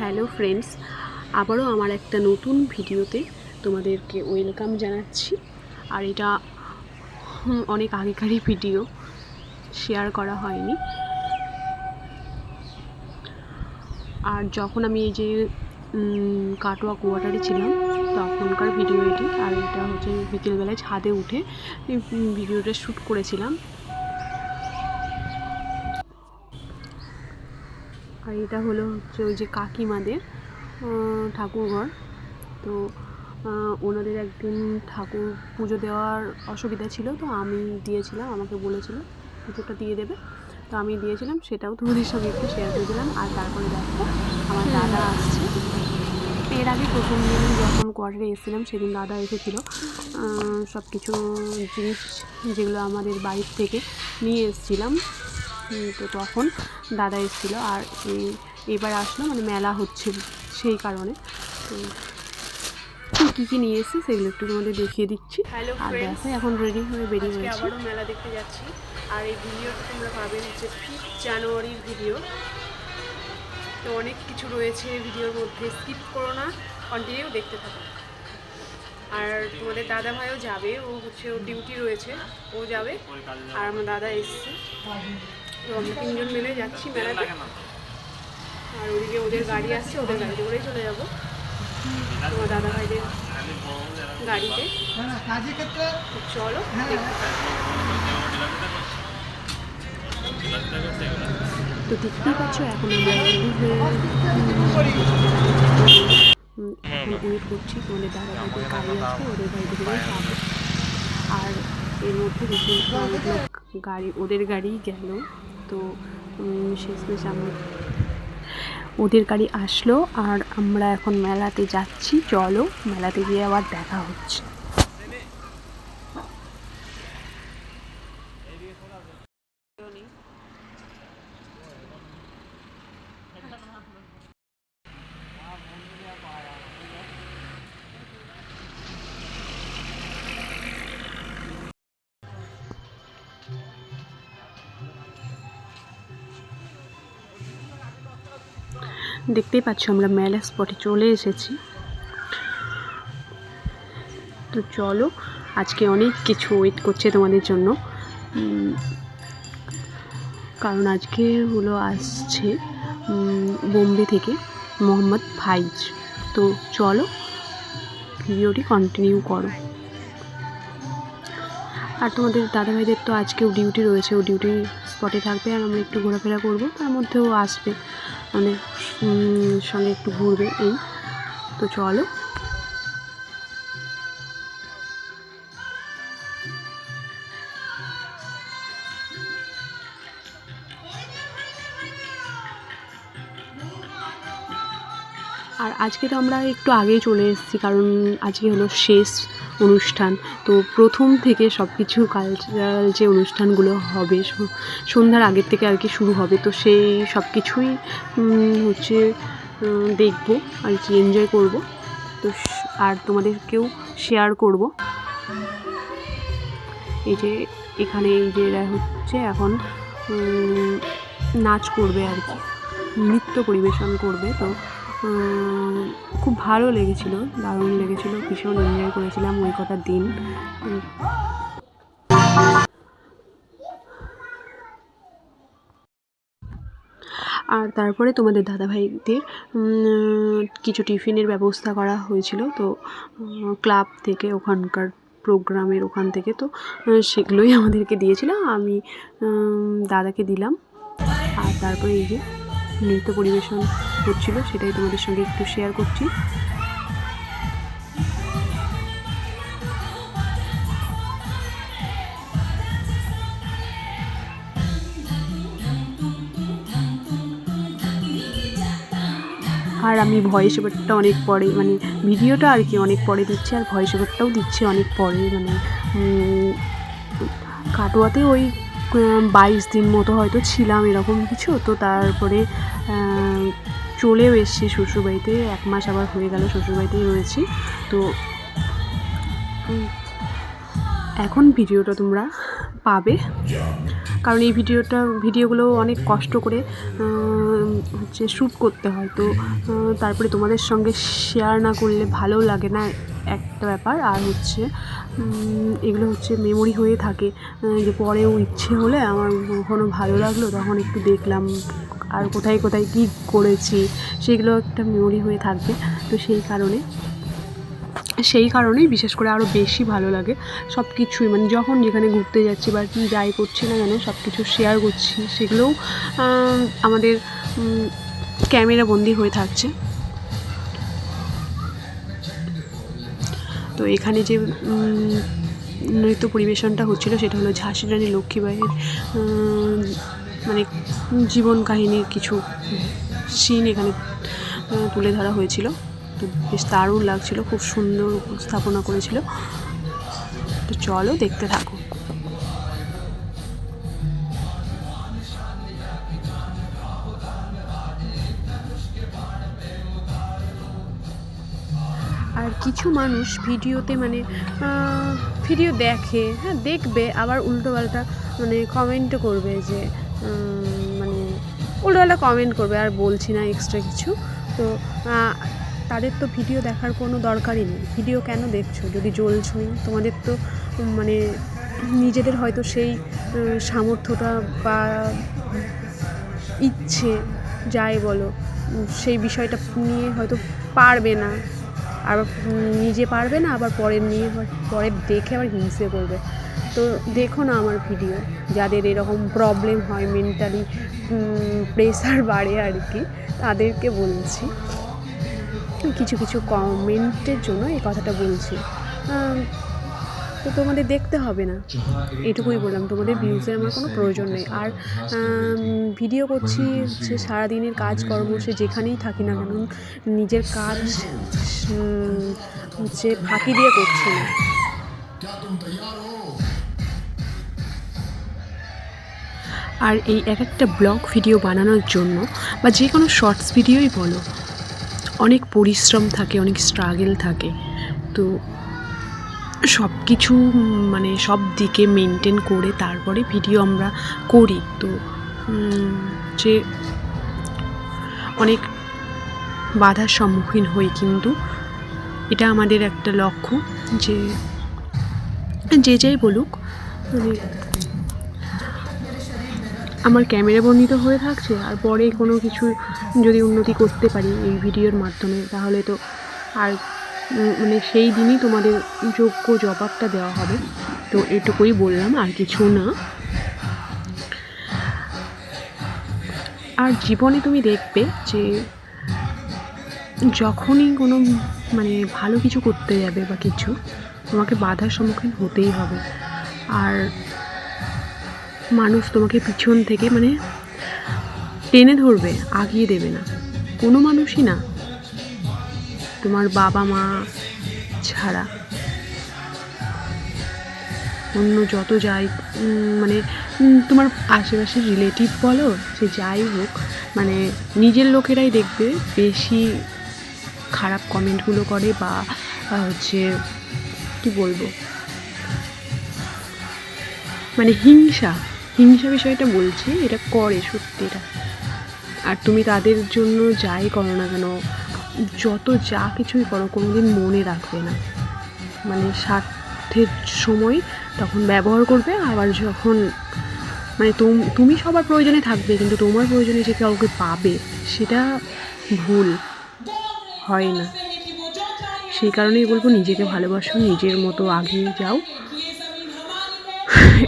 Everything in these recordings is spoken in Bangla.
হ্যালো ফ্রেন্ডস, আবারও আমার একটা নতুন ভিডিওতে তোমাদেরকে ওয়েলকাম জানাচ্ছি। আর এটা অনেক আগেকারই ভিডিও, শেয়ার করা হয়নি। আর যখন আমি এই যে কাটোয়া কোয়ার্টারে ছিলাম, তখনকার ভিডিও এটি, আর এটা হচ্ছে বিকেলবেলায় ছাদে উঠে ভিডিওটা শ্যুট করেছিলাম। আর এটা হলো হচ্ছে ওই যে কাকিমাদের ঠাকুরঘর। তো ওনাদের একদিন ঠাকুর পুজো দেওয়ার অসুবিধা ছিল, তো আমি দিয়েছিলাম, আমাকে বলেছিল পুজোটা দিয়ে দেবে। তো আমি দিয়েছিলাম, সেটাও তোমাদের সঙ্গে একটু শেয়ার করে দিলাম। আর তারপরে দেখো, আমার দাদা আসছে। এর আগে প্রথম দিন যখন কোয়ার্টারে এসেছিলাম, সেদিন দাদা এসেছিল। সব কিছু জিনিস যেগুলো আমাদের বাড়ির থেকে নিয়ে এসেছিলাম। তো তখন দাদা এসেছিল আর এই এবার আসলো মানে মেলা হচ্ছে সেই কারণে। তো কী কী নিয়ে এসেছি সেগুলো একটু তোমাদের দেখিয়ে দিচ্ছি। আর. দেখো এখন রেডি হয়ে বেরিয়ে আবারও মেলা দেখতে যাচ্ছি। আর এই ভিডিওটা তোমরা পাবেন হচ্ছে ফিফথ জানুয়ারির ভিডিও তো অনেক কিছু রয়েছে ভিডিওর মধ্যে স্কিপ করো না কন্টিনিউ দেখতে থাকো। আর তোমাদের দাদা ভাইও যাবে ও হচ্ছে ওর ডিউটি রয়েছে ও যাবে। আর আমার দাদা এসছে। তো আমরা তিনজন মিলে যাচ্ছি মেলাতে আর ওদিকে ওদের গাড়ি আসছে ওদের গাড়িতে করেই চলে যাব। তোমার দাদা ভাইদের গাড়িতে চলো। তো দেখতেই পাচ্ছ এখন আমরা হয়ে ওয়েট করছি তোমাদের দাদা ভাইদের গাড়ি আছে ওদের গাড়িতে করে আর এর মধ্যে অনেক লোক গাড়ি, ওদের গাড়ি গেল। তো শেষমেশ আমরা ওদের গাড়ি আসলো আর আমরা এখন মেলাতে যাচ্ছি। চলো, মেলাতে গিয়ে আবার দেখা হচ্ছে। দেখতেই পাচ্ছ আমরা মেলা স্পটে চলে এসেছি। তো চলো, আজকে অনেক কিছু ওয়েট করছে তোমাদের জন্য। কারণ আজকে হলো আসছে বোম্বে থেকে মোহাম্মদ ফাইজ। তো চলো, ভিডিওটি কন্টিনিউ করো। আর তোমাদের দাদাভাইদের তো আজকেও ডিউটি রয়েছে, ও ডিউটি স্পটে থাকবে আর আমরা একটু ঘোরাফেরা করব, তার মধ্যেও আসবে। মানে সঙ্গে একটু ঘুরবে এই। তো চলো। আজকে তো আমরা একটু আগেই চলে এসেছি, কারণ আজকে হলো শেষ অনুষ্ঠান। তো প্রথম থেকে সব কিছু কালচারাল যে অনুষ্ঠানগুলো হবে সন্ধ্যার আগের থেকে আর কি শুরু হবে। তো সেই সব কিছুই হচ্ছে দেখব আর কি এনজয় করব। তো আর তোমাদেরকেও শেয়ার করব। এই যে এখানে এই যে হচ্ছে এখন নাচ করবে আর কি, নৃত্য পরিবেশন করবে। তো খুব ভালো লেগেছিল, দারুণ লেগেছিল, ভীষণ এনজয় করেছিলাম ওই কটা দিন। আর তারপরে তোমাদের দাদাভাইদের কিছু টিফিনের ব্যবস্থা করা হয়েছিল, তো ক্লাব থেকে ওখানকার প্রোগ্রামের ওখান থেকে তো সেগুলোই আমাদেরকে দিয়েছিল, আমি দাদাকে দিলাম। আর তারপরে এই যে নৃত্য পরিবেশন হচ্ছিল সেটাই তোমাদের সঙ্গে একটু শেয়ার করছি। আর আমি ভয়েস ওভারটা অনেক পরে মানে ভিডিওটা আর কি অনেক পরে দিচ্ছি, আর ভয়েস ওভারটাও দিচ্ছি অনেক পরে মানে কাটোয়াতে ওই বাইশ দিন মতো হয়তো ছিলাম এরকম কিছু, তো তারপরে চলেও এসেছি শ্বশুরবাড়িতে। এক মাস আবার হয়ে গেল শ্বশুরবাড়িতেই রয়েছি। তো এখন ভিডিওটা তোমরা পাবে। কারণ এই ভিডিওটা, ভিডিওগুলো অনেক কষ্ট করে হচ্ছে শ্যুট করতে হয়। তো তারপরে তোমাদের সঙ্গে শেয়ার না করলে ভালো লাগে না একটা ব্যাপার। আর হচ্ছে এগুলো হচ্ছে মেমোরি হয়ে থাকে। যে পরেও ইচ্ছে হলে আমার কখনো ভালো লাগল, তখন একটু দেখলাম আর কোথায় কোথায় কী করেছি, সেগুলো একটা মেমোরি হয়ে থাকবে। তো সেই কারণে, সেই কারণেই বিশেষ করে আরও বেশি ভালো লাগে সব কিছুই মানে যখন যেখানে ঘুরতে যাচ্ছি বা কি যাই করছি না কেন সব কিছু শেয়ার করছি, সেগুলোও আমাদের ক্যামেরা বন্দি হয়ে থাকছে। তো এখানে যে নৃত্য পরিবেশনটা হচ্ছিল সেটা হলো ঝাঁসি রানী লক্ষ্মীবাইয়ের মানে জীবন কাহিনীর কিছু সিন এখানে তুলে ধরা হয়েছিল। তো বেশ দারুণ লাগছিল, খুব সুন্দর উপস্থাপনা করেছিল। তো চলো দেখতে থাকো। আর কিছু মানুষ ভিডিওতে মানে ভিডিও দেখে হ্যাঁ দেখবে, আবার উল্টোপাল্টা মানে কমেন্টও করবে যে মানে উল্টোপাল্টা কমেন্ট করবে, আর বলছি না এক্সট্রা কিছু। তো তাদের তো ভিডিও দেখার কোনো দরকারই নেই। ভিডিও কেন দেখছ? যদি জ্বলছই, তোমাদের তো মানে নিজেদের হয়তো সেই সামর্থ্যটা বা ইচ্ছে, যাই বলো সেই বিষয়টা নিয়ে হয়তো পারবে না। আর নিজে পারবে না, আবার পরের নিয়ে পরে দেখে আবার হিংসে করবে। তো দেখো না আমার ভিডিও যাদের এরকম প্রবলেম হয় মেন্টালি প্রেশার বাড়ে আর কি, তাদেরকে বলছি, কিছু কিছু কমেন্টের জন্য এই কথাটা বলছি। তো তোমাদের দেখতে হবে না। এটুকুই বললাম, তোমাদের ভিউজের আমার কোনো প্রয়োজন নেই। আর ভিডিও করছি হচ্ছে সারাদিনের কাজকর্ম, সে যেখানেই থাকি না কেন, নিজের কাজ, হচ্ছে ফাঁকি দিয়ে করছি না। আর এই এক একটা ব্লগ ভিডিও বানানোর জন্য, বা যে কোনো শর্টস ভিডিওই বলো, অনেক পরিশ্রম থাকে, অনেক স্ট্রাগেল থাকে। তো সব কিছু মানে সব দিকে মেনটেন করে তারপরে ভিডিও আমরা করি। তো যে অনেক বাধার সম্মুখীন হই কিন্তু এটা আমাদের একটা লক্ষ্য যে যে যাই বলুক মানে আমার ক্যামেরা বন্দিত হয়ে থাকছে আর পরে কোনো কিছু যদি উন্নতি করতে পারি এই ভিডিওর মাধ্যমে, তাহলে তো আর মানে সেই দিনই তোমাদের যোগ্য জবাবটা দেওয়া হবে। তো এটুকুই বললাম, আর কিছু না। আর জীবনে তুমি দেখবে যে যখনই কোনো মানে ভালো কিছু করতে যাবে বা কিছু, তোমাকে বাধার সম্মুখীন হতেই হবে। আর মানুষ তোমাকে পিছন থেকে মানে টেনে ধরবে, আগিয়ে দেবে না। কোনো মানুষই না তোমার বাবা মা ছাড়া। অন্য যত যাই মানে তোমার আশেপাশের রিলেটিভ বলো, সে যাই হোক মানে নিজের লোকেরাই দেখবে বেশি খারাপ কমেন্টগুলো করে বা হচ্ছে, কি বলব? মানে হিংসা হিংসা বিষয়টা বলছি, এটা করে সত্যি এটা। আর তুমি তাদের জন্য যাই করো না কেন যত যা কিছুই করো, কোনোদিন মনে রাখবে না। মানে স্বার্থের সময় তখন ব্যবহার করবে, আবার যখন মানে তুমি সবার প্রয়োজনে থাকবে, কিন্তু তোমার প্রয়োজনে যে কাউকে পাবে, সেটা ভুল। হয় না। সেই কারণেই বলব, নিজেকে ভালোবাসো, নিজের মতো আগিয়ে যাও।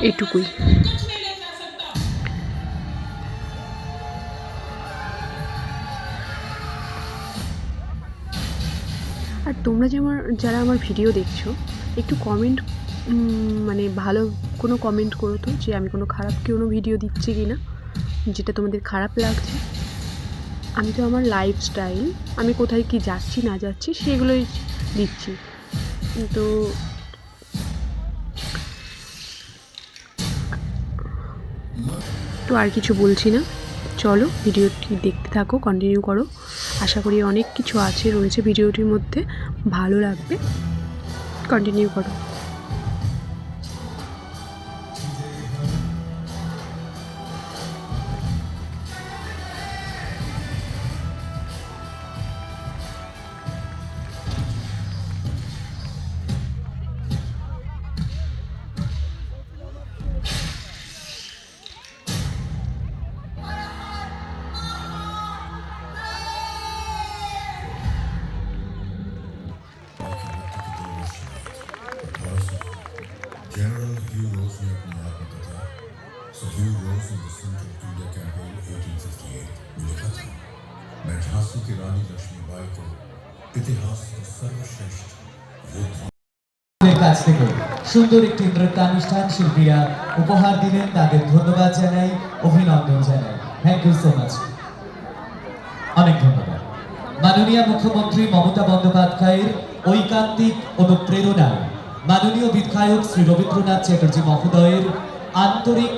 এটুকুই। তোমরা যে আমার, যারা আমার ভিডিও দেখছ, একটু কমেন্ট মানে ভালো কোনো কমেন্ট করো তো যে আমি কোনো খারাপ কোনো ভিডিও দিচ্ছি কি না যেটা তোমাদের খারাপ লাগছে। আমি তো আমার লাইফস্টাইল আমি কোথায় কি যাচ্ছি, না যাচ্ছি, সেগুলোই দিচ্ছি। তো তো আর কিছু বলছি না। চলো ভিডিওটি দেখতে থাকো কন্টিনিউ করো। আশা করি অনেক কিছু আছে রয়েছে ভিডিওটির মধ্যে। ভালো লাগবে। কন্টিনিউ করো। থেকে সুন্দর একটি নৃত্যানুষ্ঠান শিল্পীরা উপহার দিলেন, তাদের ধন্যবাদ জানাই, অভিনন্দন জানাই। থ্যাংক ইউ সো মাচ অনেক ধন্যবাদ। মাননীয় মুখ্যমন্ত্রী মমতা বন্দ্যোপাধ্যায়ের ঐকান্তিক অনুপ্রেরণায় মাননীয় বিধায়ক শ্রী রবীন্দ্রনাথ চ্যাটার্জি মহোদয়ের আন্তরিক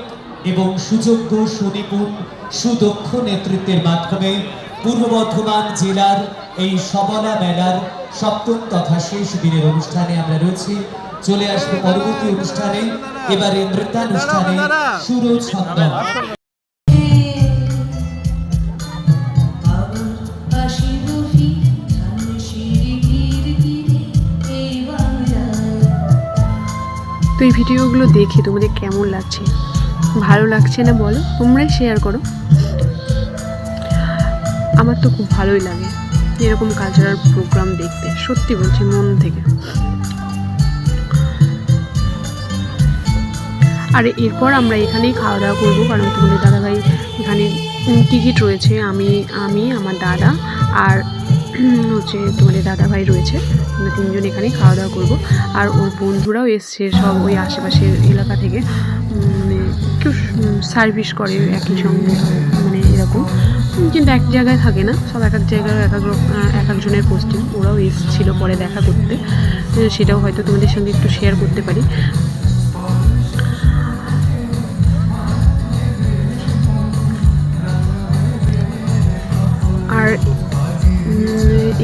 এবং সুযোগ্য সুনিপুণ, সুদক্ষ নেতৃত্বের মাধ্যমে পূর্ব বর্ধমান জেলার এই সবলা মেলার সপ্তম তথা শেষ দিনের অনুষ্ঠানে আমরা রয়েছি। চলে আসবে পরবর্তী অনুষ্ঠানে। এবারে নৃত্যানুষ্ঠানে এই বাংলায় তো এই ভিডিওগুলো দেখে তোমাদের কেমন লাগছে? ভালো লাগছে না বলো? তোমরাই শেয়ার করো। আমার তো খুব ভালোই লাগে এরকম কালচারাল প্রোগ্রাম দেখতে, সত্যি বলছি, মন থেকে। আর এরপর আমরা এখানেই খাওয়া দাওয়া করব, কারণ তোমাদের দাদাভাই এখানে টিকিট রয়েছে, আমি আমি, আমার দাদা আর হচ্ছে তোমাদের দাদাভাই রয়েছে, আমরা তিনজন এখানেই খাওয়া দাওয়া করব। আর ওর বন্ধুরাও এসছে সব ওই আশেপাশের এলাকা থেকে মানে কেউ সার্ভিস করে একই সঙ্গে মানে এরকম। কিন্তু এক জায়গায় থাকে না, সব এক এক জায়গায় এক এক এক একজনের পোস্টিং ওরাও এসেছিল পরে দেখা করতে, সেটাও হয়তো তোমাদের সঙ্গে একটু শেয়ার করতে পারি।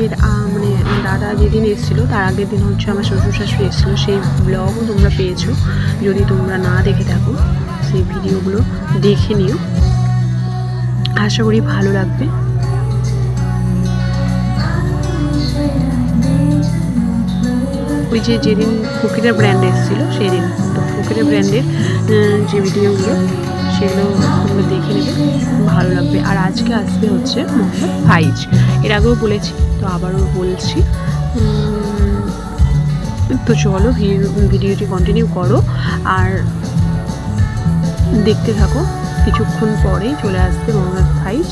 এর মানে দাদা যেদিন এসেছিল, তার আগের দিন হচ্ছে আমার শ্বশুর শাশুড়ি এসেছিল। সেই ব্লগও তোমরা পেয়েছ। যদি তোমরা না দেখে থাকো, সেই ভিডিওগুলো দেখে নিও। আশা করি ভালো লাগবে। ওই যে যেদিন ফকিরের ব্র্যান্ড এসেছিল সেই দিন তো ফকিরের ব্র্যান্ডের যে ভিডিওগুলো সেগুলো তোমরা দেখে নেবে। ভালো লাগবে। আর আজকে আসবে হচ্ছে মোহাম্মদ ফাইজ। এর আগেও বলেছি, তো আবারও বলছি। তো চলো ভিডিওটি কন্টিনিউ করো। আর দেখতে থাকো, কিছুক্ষণ পরেই চলে আসবে মোহাম্মদ ফাইজ।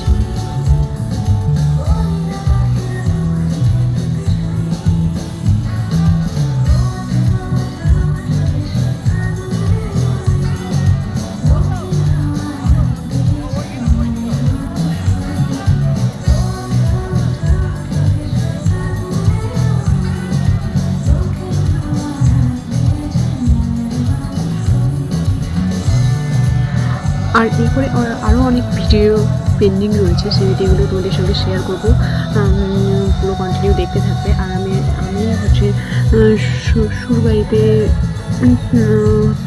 আর এরপরে আরও অনেক ভিডিও পেন্ডিং রয়েছে, সেই ভিডিওগুলো তোমাদের সঙ্গে শেয়ার করব। পুরো কন্টিনিউ দেখতে থাকবে। আর আমি আমি হচ্ছে শ্বশুর বাড়িতে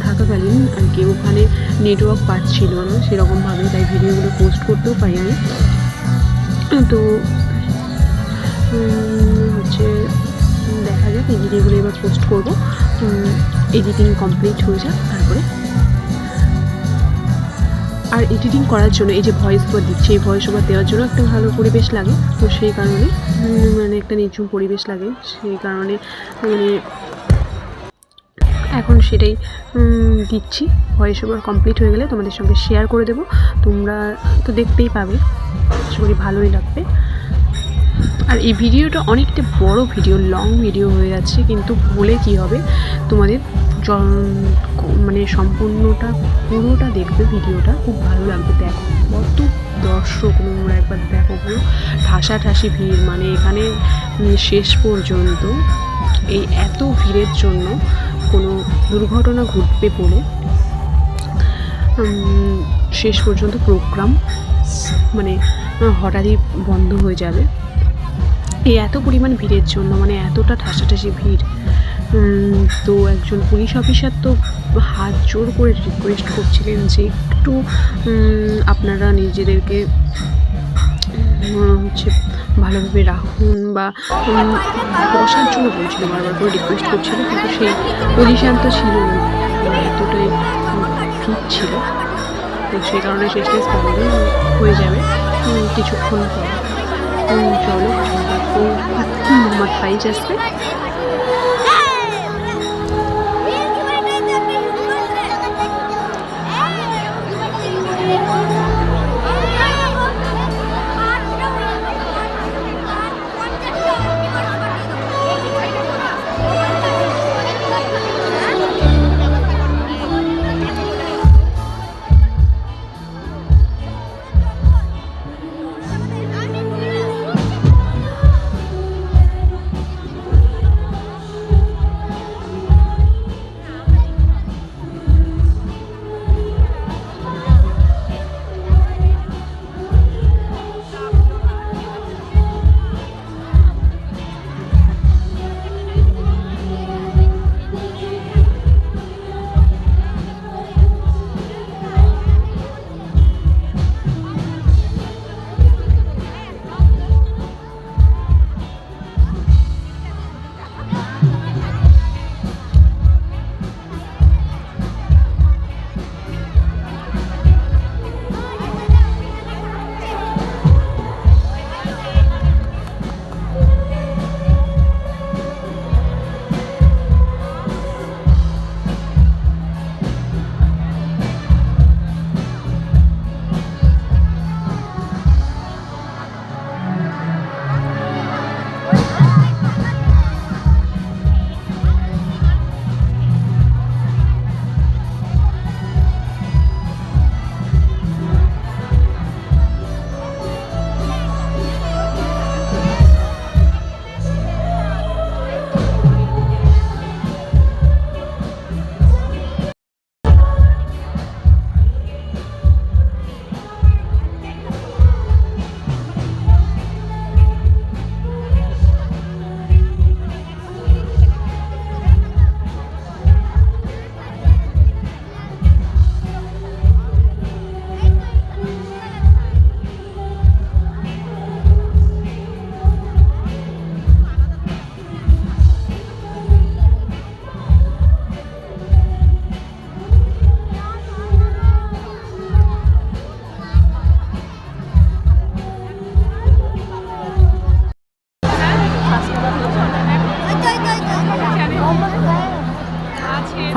থাকাকালীন আর কি ওখানে নেটওয়ার্ক পাচ্ছিল না, সেরকমভাবে, তাই ভিডিওগুলো পোস্ট করতেও পারিনি। তো হচ্ছে, দেখা যাক, এই ভিডিওগুলো এবার পোস্ট করব। এডিটিং কমপ্লিট হয়ে যাক, তারপরে আর এডিটিং করার জন্য, এই যে ভয়েস ওভার দিচ্ছি, এই ভয়েস ওভার দেওয়ার জন্য একটা ভালো পরিবেশ লাগে। তো সেই কারণে মানে একটা নিচু পরিবেশ লাগে। সেই কারণে মানে এখন সেটাই দিচ্ছি। ভয়েস ওভার কমপ্লিট হয়ে গেলে তোমাদের সঙ্গে শেয়ার করে দেবো। তোমরা তো দেখতেই পাবে। আশা করি ভালোই লাগবে। আর এই ভিডিওটা অনেকটা বড় ভিডিও লং ভিডিও হয়ে যাচ্ছে। কিন্তু বলে কি হবে? তোমাদের মানে সম্পূর্ণটা, পুরোটা দেখবে ভিডিওটা, খুব ভালো লাগবে। দেখো, কত দর্শক তোমরা একবার দেখো পুরো ঠাসাঠাসি ভিড় মানে এখানে শেষ পর্যন্ত এই এত ভিড়ের জন্য কোনো দুর্ঘটনা ঘটবে বলে শেষ পর্যন্ত প্রোগ্রাম মানে হঠাৎই বন্ধ হয়ে যাবে। এই এত পরিমাণ ভিড়ের জন্য মানে এতটা ঠাসাঠাসি ভিড় তো একজন পুলিশ অফিসার তো হাত জোর করে রিকোয়েস্ট করছিলেন যে একটু আপনারা নিজেদেরকে হচ্ছে ভালোভাবে রাখুন বা বসার জন্য বলছিল, বারবার করে রিকোয়েস্ট করছিল, কিন্তু সেই পজিশান তো ছিল না। এতটাই ঠিক ছিল। তো সেই কারণে শেষমেশ বন্ধ হয়ে যাবে। কিছুক্ষণ পর। চলো মোহাম্মদ ফাইজ আসবে।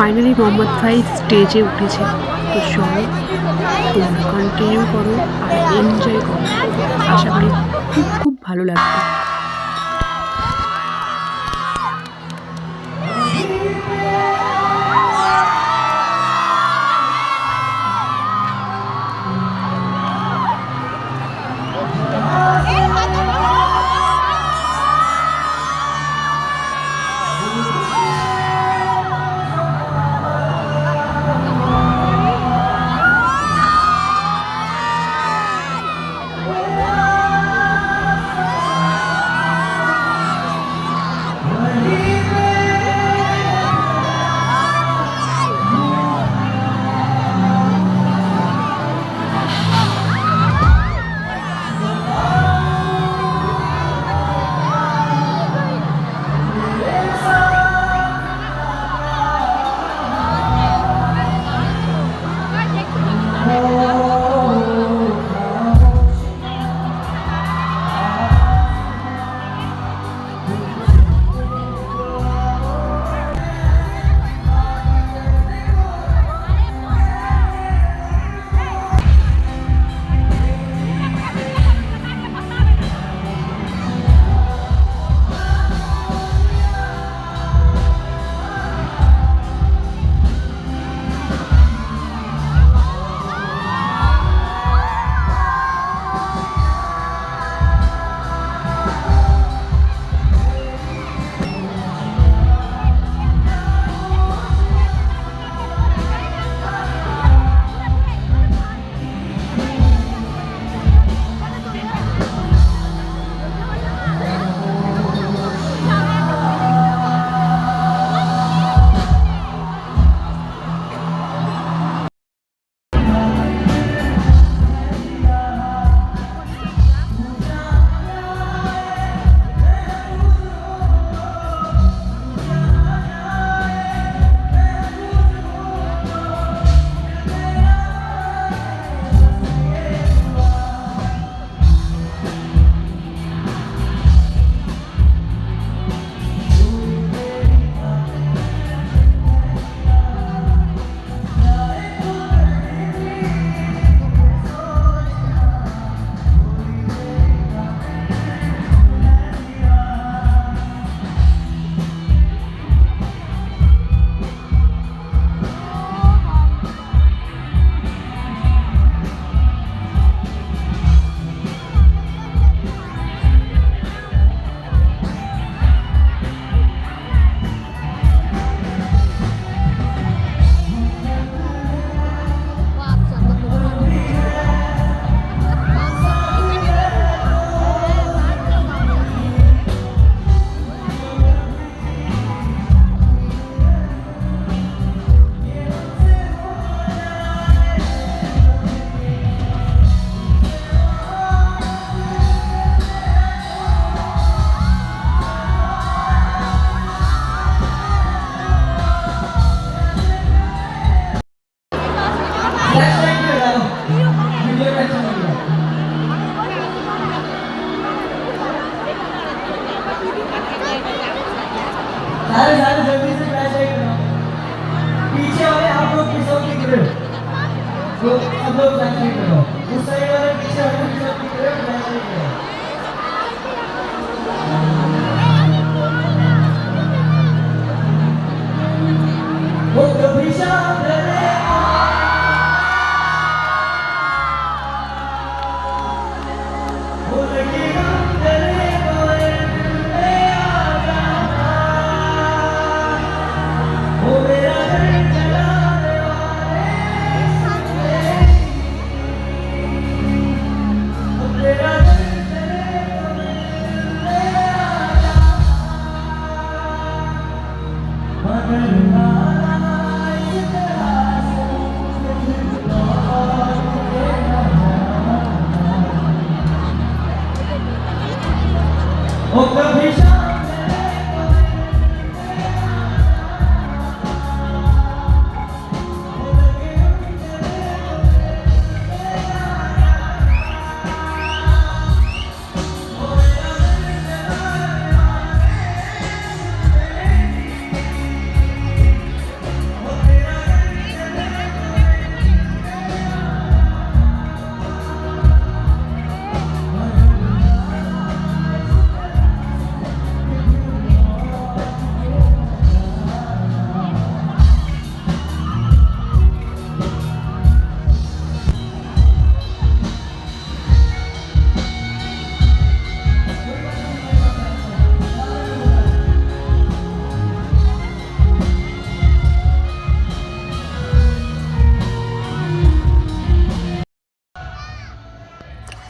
ফাইনালি মোহাম্মদ ভাই স্টেজে উঠেছে। তো সবাই তোমরা কন্টিনিউ করো আর এনজয় করো। আশা করি খুব খুব ভালো লাগবে।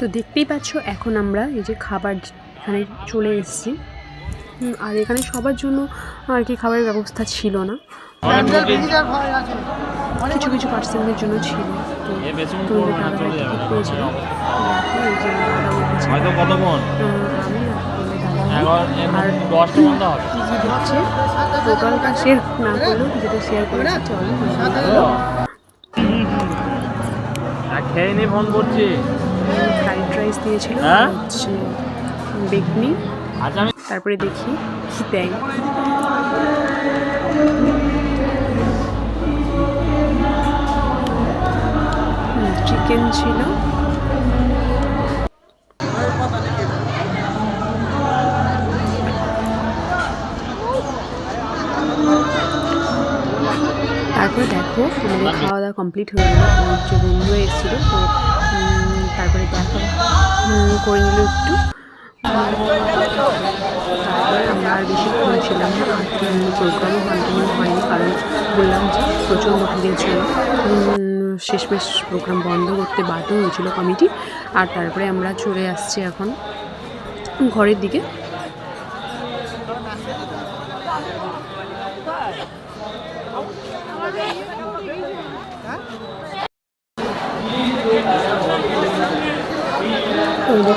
তো দেখতেই পাচ্ছ এখন আমরা এই যে খাবার এখানে চলে এসেছি। আর এখানে সবার জন্য আর কি খাবারের ব্যবস্থা ছিল না। কিছু কিছু পার্সেন্টের জন্য ছিল। তো শেয়ার না করলেও যেটা শেয়ার চলো। খেয়ে নি ফোন করছি। ফ্রাইড দিয়েছিল হ্যাঁ? হচ্ছে বেগনি। আচ্ছা তারপরে দেখি কি দেয়। চিকেন ছিল। তারপরে দেখো আমাদের খাওয়া দাওয়া কমপ্লিট হয়ে গেলো আমার যে বন্ধু এসেছিল তারপরে দেখা। করে নিল একটু। তারপরে আমরা আর বেশিক্ষণ ছিলাম না আর প্রোগ্রামও কন্টিনিউ হয়নি, কারণ বললাম যে প্রচণ্ড ভিড়ের ছিল শেষমেশ প্রোগ্রাম বন্ধ করতে বাধ্য হয়েছিল কমিটি আর তারপরে আমরা চলে আসছি এখন ঘরের দিকে আমাদের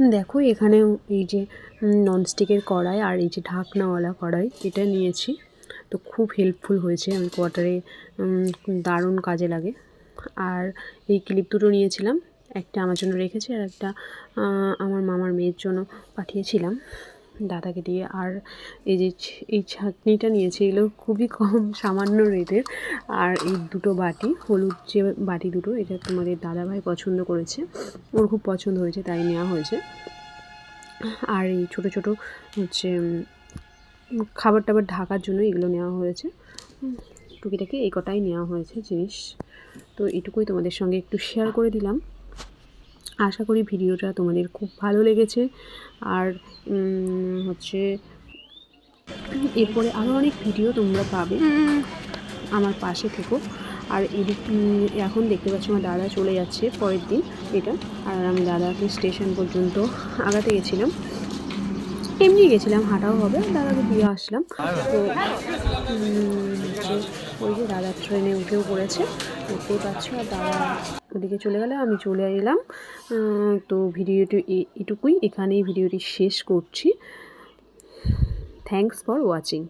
দেখো এখানে এই যে ননস্টিকের কড়াই আর এই যে ঢাকনাওয়ালা কড়াই, এটা নিয়েছি। তো খুব হেল্পফুল হয়েছে, আমি কোয়াটারে দারুণ কাজে লাগে। আর এই ক্লিপ দুটো নিয়েছিলাম, একটা আমার জন্য রেখেছি আর একটা আমার মামার মেয়ের জন্য পাঠিয়েছিলাম। দাদাকে দিয়ে। আর এই যে এই ছাঁকনিটা নিয়েছি, এগুলো খুবই কম সামান্য রেটের। আর এই দুটো বাটি, হলুদ যে বাটি দুটো, এটা তোমাদের দাদাভাই পছন্দ করেছে। ওর খুব পছন্দ হয়েছে, তাই নেওয়া হয়েছে। আর এই ছোট ছোট হচ্ছে খাবার টাবার ঢাকার জন্য এগুলো নেওয়া হয়েছে। টুকিটাকে এই কটাই নেওয়া হয়েছে জিনিস। তো এটুকুই তোমাদের সঙ্গে একটু শেয়ার করে দিলাম। আশা করি ভিডিওটা তোমাদের খুব ভালো লেগেছে। আর হচ্ছে এরপরে আরও অনেক ভিডিও তোমরা পাবে আমার পাশে থেকো। আর এদিক এখন দেখতে পাচ্ছি আমার দাদা চলে যাচ্ছে পরের দিন এটা। আর আমি দাদাকে স্টেশন পর্যন্ত আগাতে গেছিলাম। এমনি গেছিলাম, হাঁটাও হবে, দাদাকে দিয়ে আসলাম। তো ওই যে দাদার ট্রেনে উঠেও পড়েছে। দেখতেই পাচ্ছ আর দাদা ওদিকে চলে গেলে, আমি চলে এলাম। তো ভিডিওটি এটুকুই, এখানেই ভিডিওটি শেষ করছি। Thanks for watching